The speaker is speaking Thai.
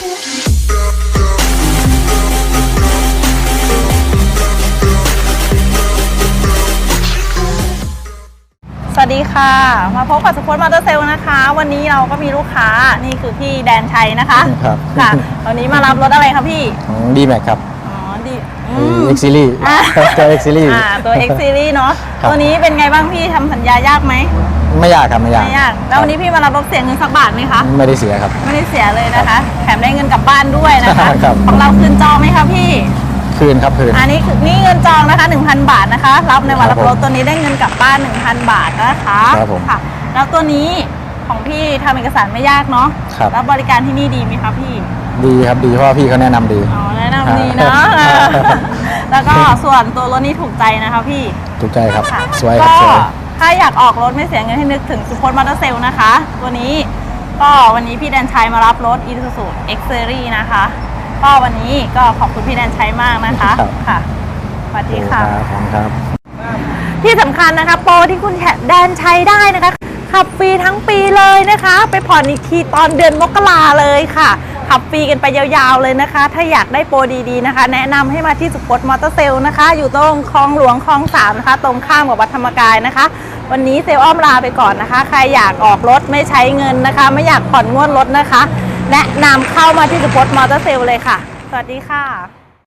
สวัสดีค่ะ มาพบกับสปอร์ตมอเตอร์เซลนะคะ วันนี้เราก็มีลูกค้านี่คือพี่แดนชัยนะคะครับ ค่ะวันนี้มารับรถอะไรคะพี่ดีแม็กครับอ๋อดีอืม เอ็กซิลี่อ่าตัวเอ็กซิลี่ อ่าตัว X Series เนาะครับ ตัวนี้เป็นไงบ้างพี่ทำสัญญายากไหม ไม่ยากครับไม่ยากไม่ยากแล้ววันนี้พี่มารับรถเสียเงินสักบาทไหมคะ ไม่ได้เสียครับ ไม่ได้เสียเลยนะคะ แถมได้เงินกลับบ้านด้วยนะคะครับ ของเราคืนจองไหมคะพี่ คืนครับคืน อันนี้คือนี่เงินจองนะคะ 1,000 บาทนะคะ รับในวันครัรับบผมรถตัวนี้ได้เงินกลับบ้าน 1,000 บาทนะคะครับผมค่ะ แล้วตัวนี้ของพี่ทำเอกสารไม่ยากเนาะครับแล้วบริการที่นี่ดีไหมคะพี่ ดีครับดีเพราะว่าพี่เขาแนะนำดีอ๋อแนะนำดีเนาะครับแล้วก็ส่วนตัวรถนี้ถูกใจนะคะพี่ ถูกใจครับค่ะสวยครับก็สวย ถ้าอยากออกรถไม่เสียเงินให้นึกถึงสุพจน์มอเตอร์เซลนะคะ ตัวนี้ก็วันนี้พี่แดนชัยมารับรถ Isuzu X Series นะคะ ก็วันนี้ก็ขอบคุณพี่แดนชัยมากนะคะครับ ค่ะสวัสดีค่ะ ขอบคุณครับ ที่สำคัญนะคะ โปรที่คุณแดนใช้ได้นะคะ ขับฟรีทั้งปีเลยนะคะ ไปผ่อนอีกทีตอนเดือนมกราเลยค่ะ ขับฟรีกันไปยาวๆเลยนะคะ ถ้าอยากได้โปรดีๆนะคะ แนะนำให้มาที่สุพจน์มอเตอร์เซลล์นะคะ อยู่ตรงคลองหลวงคลองสามนะคะ ตรงข้ามกับวัดธรรมกายนะคะ วันนี้เซลอ้อมลาไปก่อนนะคะ ใครอยากออกรถไม่ใช้เงินนะคะ ไม่อยากผ่อนงวดรถนะคะ แนะนำเข้ามาที่สุพจน์มอเตอร์เซลล์เลยค่ะ สวัสดีค่ะ